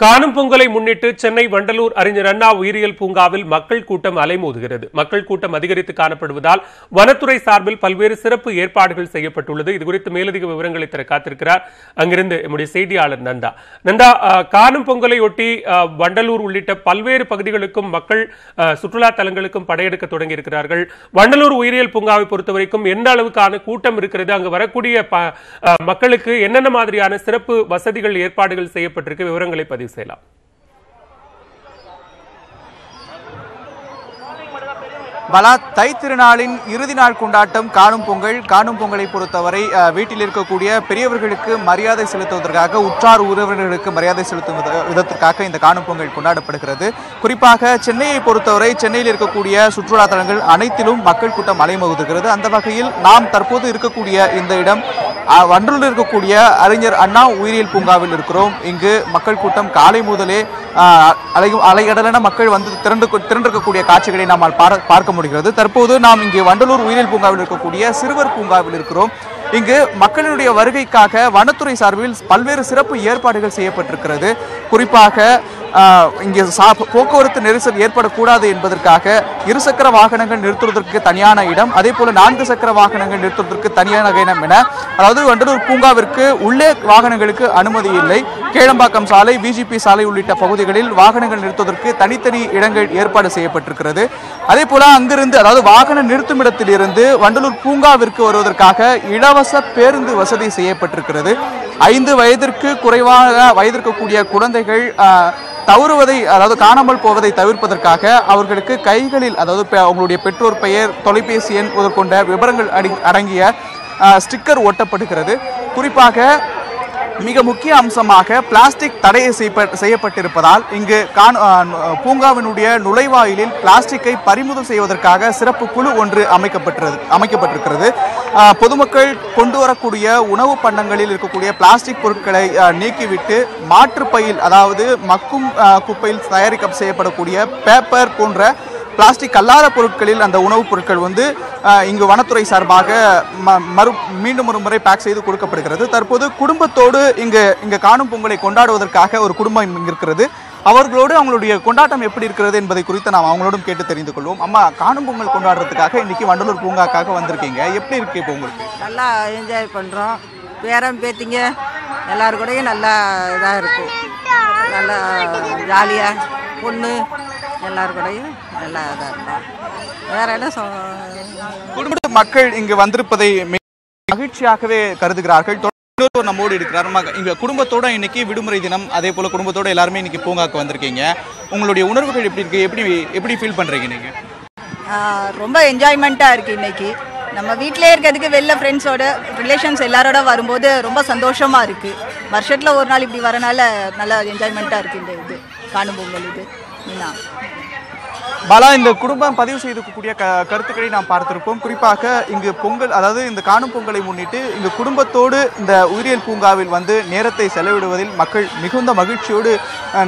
காணும் பொங்கலை முன்னிட்டு சென்னை வண்டலூர் அறிஞர் அண்ணா உயிரியல் பூங்காவில் மக்கள் கூட்டம் அலைமோதுகிறது. மக்கள் கூட்டம் அதிகரித்து காணப்படுவதால் வனத்துறை சார்பில் பல்வேறு சிறப்பு ஏற்பாடுகள் செய்யப்பட்டுள்ளது. இதுகுறித்து மேலதிக விவரங்களை தர காத்திருக்கிறார் அங்கிருந்து நம்முடைய செய்தியாளர் நந்தா. நந்தா காணும் பொங்கலை ஒட்டி அஹ், வண்டலூர் உள்ளிட்ட பல்வேறு பகுதிகளுக்கும் மக்கள் சுற்றுலா தலங்களுக்கும் படையெடுக்க தொடங்கியிருக்கிறார்கள். வண்டலூர் உயிரியல் பூங்காவை பொறுத்தவரைக்கும் எந்த அளவுக்கான கூட்டம் இருக்கிறது அங்கு வரக்கூடிய மக்களுக்கு என்னென்ன மாதிரியான சிறப்பு வசதிகள் ஏற்பாடுகள் செய்யப்பட்டிருக்கு விவரங்களை பதிவு செய்யலாம். பலா தை திருநாளின் இறுதி நாள் கொண்டாட்டம் காணும் பொங்கல் காணும் பொங்கலை பொறுத்தவரை வீட்டில் இருக்கக்கூடிய பெரியவர்களுக்கு மரியாதை செலுத்துவதற்காக உற்றார் உறவினர்களுக்கு மரியாதை செலுத்தும் விதத்திற்காக இந்த காணும் பொங்கல் கொண்டாடப்படுகிறது. குறிப்பாக சென்னையை பொறுத்தவரை சென்னையில் இருக்கக்கூடிய சுற்றுலா தலங்கள் அனைத்திலும் மக்கள் கூட்டம் அலைமோதுகிறது. அந்த வகையில் நாம் தற்போது இருக்கக்கூடிய இந்த இடம் வண்டலூரில் இருக்கக்கூடிய அறிஞர் அண்ணா உயிரியல் பூங்காவில் இருக்கிறோம். இங்கு மக்கள் கூட்டம் காலை முதலே அலை அலைகடலான மக்கள் வந்து திரண்டு திரண்டிருக்கக்கூடிய காட்சிகளை நம்மால் பார்க்க முடிகிறது. தற்போது நாம் இங்கே வண்டலூர் உயிரியல் பூங்காவில் இருக்கக்கூடிய சிறுவர் பூங்காவில் இருக்கிறோம். இங்கு மக்களினுடைய வருகைக்காக வனத்துறை சார்பில் பல்வேறு சிறப்பு ஏற்பாடுகள் செய்யப்பட்டிருக்கிறது. குறிப்பாக இங்கே சா- போக்குவரத்து நெரிசல் ஏற்படக்கூடாது என்பதற்காக இருசக்கர வாகனங்கள் நிறுத்துவதற்கு தனியான இடம் அதே போல நான்கு சக்கர வாகனங்கள் நிறுத்துவதற்கு தனியான இடம் என அதாவது வண்டலூர் பூங்காவிற்கு உள்ளே வாகனங்களுக்கு அனுமதி இல்லை. கேளம்பாக்கம் சாலை பிஜிபி சாலை உள்ளிட்ட பகுதிகளில் வாகனங்கள் நிறுத்துவதற்கு தனித்தனி இடங்கள் ஏற்பாடு செய்யப்பட்டிருக்கிறது. அதே போல அங்கிருந்து அதாவது வாகன நிறுத்தும் இடத்திலிருந்து வண்டலூர் பூங்காவிற்கு வருவதற்காக இலவச பேருந்து வசதி செய்யப்பட்டிருக்கிறது. ஐந்து வயதிற்கு குறைவாக வயதிற்கக்கூடிய குழந்தைகள் தவறுவதை அதாவது காணாமல் போவதை தவிர்ப்பதற்காக அவர்களுக்கு கைகளில் அதாவது பெ- அவங்களுடைய பெற்றோர் பெயர் தொலைபேசி எண் முதற்கொண்ட விவரங்கள் அடி- அடங்கிய ஸ்டிக்கர் ஒட்டப்படுகிறது குறிப்பாக மிக முக்கிய அம்சமாக பிளாஸ்டிக் தடை செய்யப்பட்டிருப்பதால் இங்கு பூங்காவினுடைய நுழைவாயிலில் பிளாஸ்டிக்கை பறிமுதல் செய்வதற்காக சிறப்பு குழு ஒன்று அமைக்கப்பட்டிருக்கிறது. அமைக்கப்பட்டிருக்கிறது பொதுமக்கள் கொண்டு வரக்கூடிய உணவு பண்டங்களில் இருக்கக்கூடிய பிளாஸ்டிக் பொருட்களை நீக்கிவிட்டு மாற்றுப்பையில் அதாவது மக்கும் குப்பையில் தயாரிக்க செய்யப்படக்கூடிய பேப்பர் போன்ற பிளாஸ்டிக் அல்லாத பொருட்களில் அந்த உணவுப் பொருட்கள் வந்து இங்கு வனத்துறை சார்பாக ம- மறு மீண்டும் ஒரு முறை பேக் செய்து கொடுக்கப்படுகிறது. தற்போது குடும்பத்தோடு இங்கு இங்கு காணும் பொங்கலை கொண்டாடுவதற்காக ஒரு குடும்பம் இங்கு இருக்கிறது. அவர்களோடு அவங்களுடைய கொண்டாட்டம் எப்படி இருக்கிறது என்பதை குறித்து நாம் அவங்களோடும் கேட்டு தெரிந்து கொள்வோம். அம்மா காணும் பொங்கல் கொண்டாடுறதுக்காக இன்னைக்கு வண்டலூர் பூங்காக்காக வந்திருக்கீங்க. எப்படி இருக்கு இப்போ உங்களுக்கு? நல்லா என்ஜாய் பண்ணுறோம் பேரம் பேத்திங்க எல்லாரு கூடயும் நல்லா இதாக இருக்கும் நல்லா ஜாலியாக பொண்ணு எல்லாரு கூடயும் நல்லா இதாக இருக்கும் வேற என்ன சொல் குடும்ப மக்கள் இங்கு வந்திருப்பதை மிக மகிழ்ச்சியாகவே கருதுகிறார்கள். தொடர்ந்து நம்மோடு இருக்கிறார். இங்க குடும்பத்தோட இன்னைக்கு விடுமுறை தினம் அதே போல குடும்பத்தோட எல்லாருமே இன்னைக்கு பூங்காக்கு வந்திருக்கீங்க. உங்களுடைய உணர்வுகள் எப்படி இருக்கு? எப்படி எப்படி ஃபீல் பண்றீங்க நீங்க? ரொம்ப என்ஜாய்மெண்ட்டாக இருக்குது இன்னைக்கு. நம்ம வீட்டிலே இருக்கிறதுக்கு வெளில ஃப்ரெண்ட்ஸோட ரிலேஷன்ஸ் எல்லாரோட வரும்போது ரொம்ப சந்தோஷமாக இருக்குது வருஷத்தில் ஒரு நாள் இப்படி வரனால நல்லா என்ஜாய்மெண்ட்டாக இருக்குது இந்த இது காணும் பொங்கல் இது. மீனா பாலா இந்த குடும்பம் பதிவு செய்திருக்கக்கூடிய க கருத்துக்களை நாம் பார்த்திருப்போம். குறிப்பாக இங்கு பொங்கல் அதாவது இந்த காணும் பொங்கலை முன்னிட்டு இங்கு குடும்பத்தோடு இந்த உயிரியல் பூங்காவில் வந்து நேரத்தை செலவிடுவதில் மக்கள் மிகுந்த மகிழ்ச்சியோடு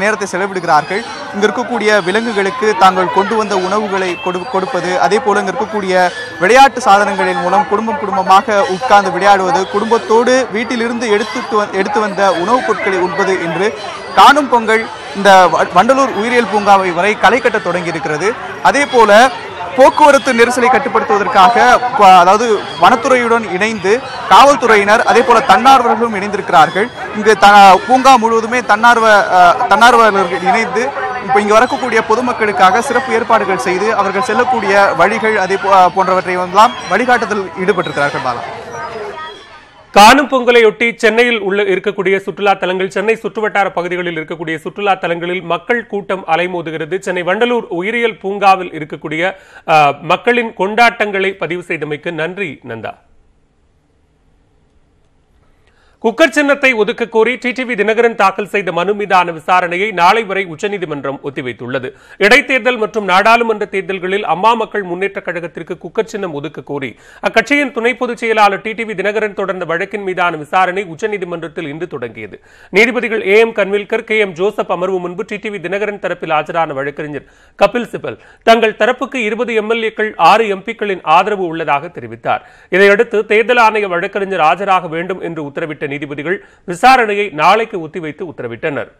நேரத்தை செலவிடுகிறார்கள். இங்க இருக்கக்கூடிய விலங்குகளுக்கு தாங்கள் கொண்டு வந்த உணவுகளை கொடு கொடுப்பது அதே போல இங்க இருக்கக்கூடிய விளையாட்டு சாதனங்களின் மூலம் குடும்பம் குடும்பமாக உட்கார்ந்து விளையாடுவது குடும்பத்தோடு வீட்டிலிருந்து எடுத்துட்டு எடுத்து வந்த உணவுப் பொருட்களை உண்பது என்று காணும் பொங்கல் இந்த வண்டலூர் உயிரியல் பூங்காவை வரை களை கட்ட தொடங்கி இருக்கிறது அதே போல போக்குவரத்து நெரிசலை கட்டுப்படுத்துவதற்காக அதாவது வனத்துறையுடன் இணைந்து காவல்துறையினர் அதே போல தன்னார்வலர்களும் இணைந்திருக்கிறார்கள். இங்கு த பூங்கா முழுவதுமே தன்னார்வ தன்னார்வலர்கள் இணைந்து இப்போ இங்கே வரக்கூடிய பொதுமக்களுக்காக சிறப்பு ஏற்பாடுகள் செய்து அவர்கள் செல்லக்கூடிய வழிகள் அதே போன்றவற்றை எல்லாம் வழிகாட்டுதல் ஈடுபட்டிருக்கிறார்கள் பாலா. காணும் பொங்கலையொட்டி சென்னையில் உள்ள இருக்கக்கூடிய சுற்றுலா தலங்கள் சென்னை சுற்றுவட்டார பகுதிகளில் இருக்கக்கூடிய சுற்றுலா தலங்களில் மக்கள் கூட்டம் அலைமோதுகிறது. சென்னை வண்டலூர் உயிரியல் பூங்காவில் இருக்கக்கூடிய மக்களின் கொண்டாட்டங்களை பதிவு செய்தமைக்கு நன்றி நந்தா. குக்கர் சின்னத்தை ஒதுக்க கோரி டிடிவி தினகரன் தாக்கல் செய்த மனு மீதான விசாரணையை நாளை வரை உச்சநீதிமன்றம் ஒத்திவைத்துள்ளது. இடைத்தேர்தல் மற்றும் நாடாளுமன்ற தேர்தல்களில் அம்மா மக்கள் முன்னேற்ற கழகத்திற்கு குக்கர் சின்னம் ஒதுக்க கோரி அக்கட்சியின் துணை பொதுச் செயலாளர் டிடிவி தினகரன் தொடர்ந்த வழக்கின் மீதான விசாரணை உச்சநீதிமன்றத்தில் இன்று தொடங்கியது. நீதிபதிகள் A M Khanwilkar K M Joseph அமர்வு முன்பு டிடிவி தினகரன் தரப்பில் ஆஜரான வழக்கறிஞர் கபில் சிபல். தங்கள் தரப்புக்கு இருபது எம்எல்ஏக்கள் ஆறு எம்பிக்களின் ஆதரவு உள்ளதாக தெரிவித்தார். இதையடுத்து தேர்தல் ஆணைய வழக்கறிஞர் ஆஜராக வேண்டும் என்று உத்தரவிட்ட நீதிபதிகள் விசாரணையை நாளைக்கு ஒத்திவைத்து உத்தரவிட்டனர்.